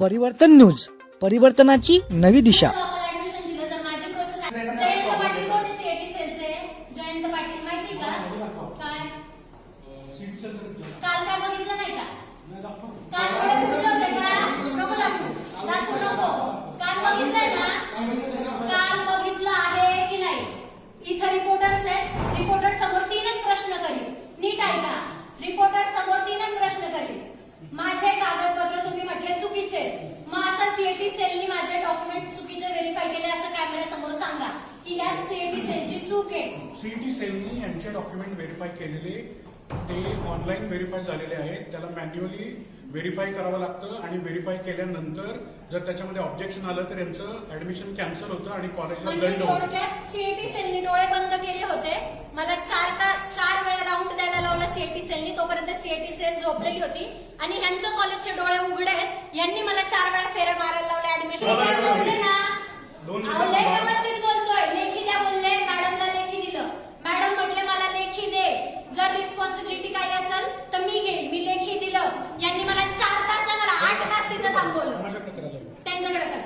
परिवर्तन न्यूज परिवर्तनाची नवी दिशा. काल बघितलं आहे की नाही इथं रिपोर्टर समोर तीनच प्रश्न करील नीट ऐका. रिपोर्टर समोर तीनच प्रश्न करील माझे कागदपत्र तुम्ही म्हटले चुकीचे. आहेत. मग असं सीएटी सेलनी माझे डॉक्युमेंट चुकीचे व्हेरीफाय केले असं कॅमेरा समोर सांगा. की यात सीएटी सेलची चूक आहे. सीईटी सेलनी यांचे डॉक्युमेंट व्हेरीफाय केलेले ते ऑनलाईन व्हेरीफाय झालेले आहेत. त्याला मॅन्युअली व्हेरीफाय करावं लागतं आणि व्हेरीफाय केल्यानंतर जर त्याच्यामध्ये ऑब्जेक्शन आलं तर यांचं ऍडमिशन कॅन्सल होतं आणि कॉलेजला म्हणजे दंड होतो. सीएटी सेलनी डोळे बंद केले होते. मला चार का चार वेळा राऊंड द्यायला लावला सीएटी सेलनी तोपर्यंत सीएटी सेल झोपलेली होती. आणि ह्यांचं कॉलेजचे डोळे उघडे आहेत. यांनी मला चार वेळा फेऱ्या मारायला लावल्या ऍडमिशन बोलतोय. लेखी द्या बोलले. मॅडमला लेखी दिलं. मॅडम म्हटले मला लेखी दे. जर रिस्पॉन्सिबिलिटी काही असेल तर मी घेईन. मी लेखी दिलं यांनी मला चार तास नाही मला आठ तास तिथं थांबवलं माझ्याकडे करा जाईल त्यांच्याकडे करा माझ्याकडे जाईल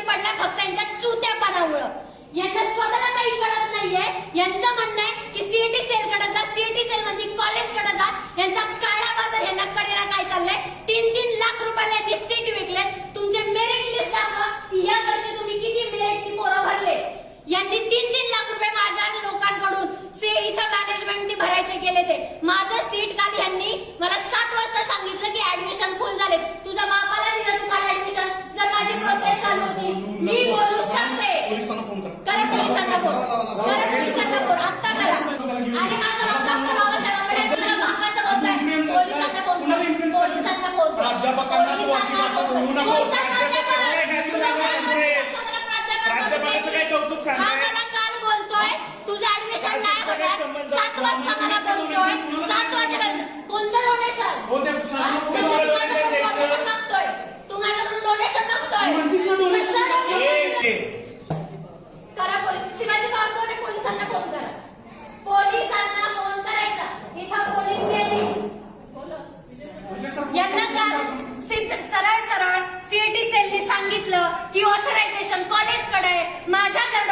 पडलाय फक्त त्यांच्या चुत्यापणामुळं. यांना स्वतःला काही कळत नाहीये. यांचं म्हणणं आहे की सीएटी सेल कडे जा सीएटी सेल म्हणजे कॉलेजकडे जा. यांचा काळा बाजार यांना कडेला काय चाललंय? तीन तीन लाख रुपयाला यांनी सीट विकले तुमचे मेरिट लिस्ट दाखवा की या वर्षी तुम्ही किती मेरिट पोरं भरले. यांनी तीन तीन लाख रुपये माझ्या लोकांकडून से इथं मॅनेजमेंटनी भरायचे केले ते. माझं सीट काल यांनी मला सात वाजता सांगितलं की ऍडमिशन फुल झाले तुझ्या बापाला दिलं तुम्हाला ऍडमिशन जर होती. मी बोलू शकते. करा पोलिसांना फोन करा पोलिसांना फोन आत्ता करा. आणि माझं नाव डॉक्टर बाबासाहेब आंबेडकर पोलिसांना फोन पोलिसांना फोन बोलतोय? मला काल बोलतोय. तुझं ऍडमिशन नाही होणार सात वाजता मला बोलतोय. सात वाजेपर्यंत. कोणतं डोनेशन हो, ते शाळा कोणाला donation द्यायचं? मागतोय तू माझ्याकडून डोनेशन मागतोय म्हणतीस ना donation? कसलं donation ए, दिलं? ए, करा पोलीस शिवाजी पवार कोण आहे? पोलिसांना फोन करा पोलिसांना फोन करायचा इथं पोलीस येतील यांना काल सिद्ध- सरळ सरळ सीएटी सेलनी सांगितलं की ऑथरायझेशन कॉलेजकडे आहे. माझ्या जर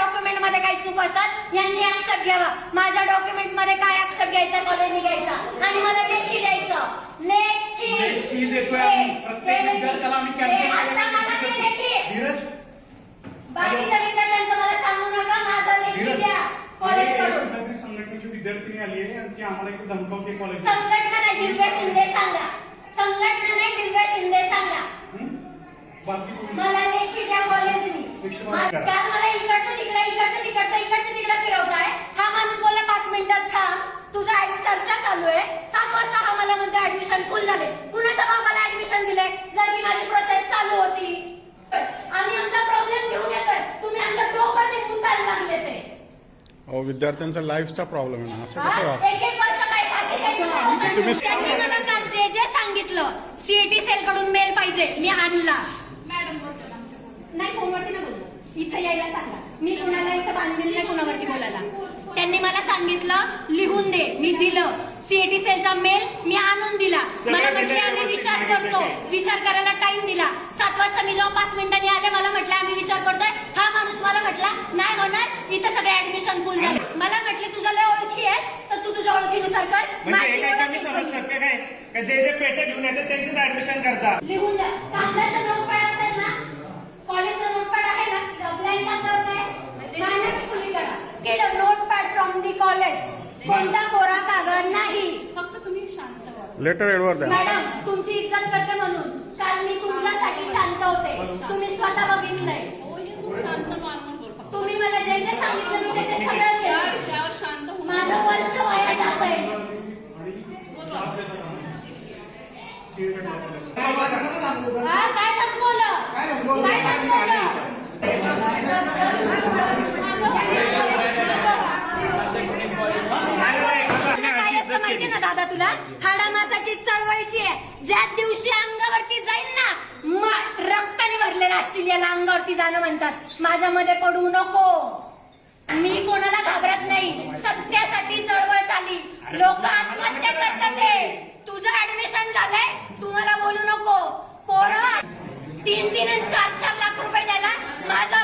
डॉक्युमेंट काही चूक असेल यांनी आक्षेप घ्यावा. माझ्या डॉक्युमेंट्समध्ये काय आक्षेप घ्यायचा कॉलेजने घ्यायचा. आणि मला लेखी द्यायचं. लेखी. लेखी देतोय आम्ही. प्रत्येक विद्यार्थ्याला आम्ही लेखी. cancel आता करायला मला ते लेखी. आहे. धीरज. बाकीच्या विद्यार्थ्यांचं मला सांगू नका माझा लेखी धीरज. द्या. कॉलेजकडून कुठल्यातरी संघटनेची विद्यार्थिनी आली आहे आणि ती आम्हाला इथे धमकावते कॉलेज संघटना नाही दिव्या शिंदे सांगा. संघटना नाही दिव्या शिंदे सांगा. मला लेखी द्या कॉलेजनी मा-. काल मला इकडचं तिकडे इकडचं तिकडचं इकडचं तिकडे फिरवताय. हा माणूस बोलला पाच मिनिटात थांब. तुझा ऍड- चर्चा चालू आहे. सात वाजता हा मला म्हणतो ऍडमिशन फुल झाले. कुणाच्या बाबाला ऍडमिशन दिले जर की माझी प्रोसेस चालू होती आम्ही आमचा प्रॉब्लेम घेऊन येतोय. तुम्ही आमच्या डोकं ते पुतायला लागले ते. अहो विद्यार्थ्यांचा लाईफचा प्रॉब्लेम आहे ना असं कसं हा? वाग एक एक वर्ष काय फाशी घ्यायची तुम्ही- त्यांनी मला काल जे जे सांगितलं सीएटी सेल कडून मेल पाहिजे मी आणला नाही फोनवरती ना बोललं इथं यायला सांगा. मी कुणाला इथं बांधलेलं नाही कुणावरती बोलायला. त्यांनी मला सांगितलं लिहून दे मी दिलं. सीएटी सेलचा मेल मी आणून दिला. मला म्हटले आम्ही विचार करतो. विचार करायला टाइम दिला. सात वाजता मी जेव्हा पाच मिनिटांनी आले मला म्हटलं आम्ही विचार करतोय. हा माणूस मला म्हटला नाही होणार. इथं सगळे ऍडमिशन फुल झाले. मला म्हटले तुझ्या लय ओळखी आहे तर तू तुझ्या ओळखीनुसार कर. म्हणजे माझी ओळख काय? जे जे पेटे घेऊन येतात त्यांचेच ऍडमिशन करतात? लिहून द्या. कागदाचं नोटपॅड असेल ना? कॉलेजचं नोटपॅड आहे ना ब्लँक कागदावर काय मॅनेज फुली करा get a notepad from the college कोणता कोरा कागद नाही. फक्त तुम्ही शांत व्हा. लेटर एडवर द्या. मॅडम तुमची इज्जत करते म्हणून. काल मी तुमच्यासाठी शांत होते. तुम्ही स्वतः बघितलंय. हो, तुम्ही मला जे जे सांगितलं मी ते सगळं केलं. शांत माझं वर्ष वाया जात आहे काय धमकवलं काय ना दादा तुला हाडामासाची चळवळीची आहे ज्या दिवशी अंगावरती जाईल ना रक्ताने भरलेला असतील याला अंगावरती जाणं म्हणतात माझ्यामध्ये पडू नको मी कोणाला घाबरत नाही सत्यासाठी चळवळ चाली लोक आत्महत्या करतात तुझं ऍडमिशन झालंय तुम्हाला बोलू नको पोरं तीन तीन चार चार लाख रुपये द्यायला माझा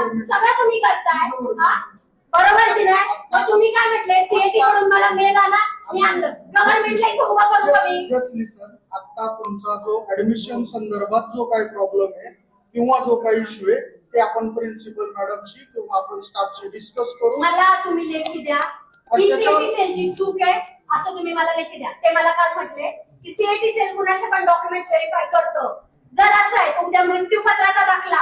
सगळं तुम्ही करताय हा? बरोबर की नाही? मग तुम्ही काय म्हटले? सीएटी कडून मला मेल आला मी आणलं. गव्हर्नमेंटला इथं उभं करू सिरियसली सर आता तुमचा जो ऍडमिशन संदर्भात जो काही प्रॉब्लेम आहे किंवा जो काही इश्यू आहे ते आपण प्रिन्सिपल मॅडमशी किंवा आपण स्टाफशी डिस्कस करू. मला तुम्ही लेखी द्या. ही सीएटी सेलची चूक आहे असं तुम्ही मला लेखी द्या. ते मला काल म्हटले की सीएटी सेल कुणाचे पण डॉक्युमेंट व्हेरीफाय करतो. जर असं आहे तर उद्या मृत्यूपत्राचा दाखला.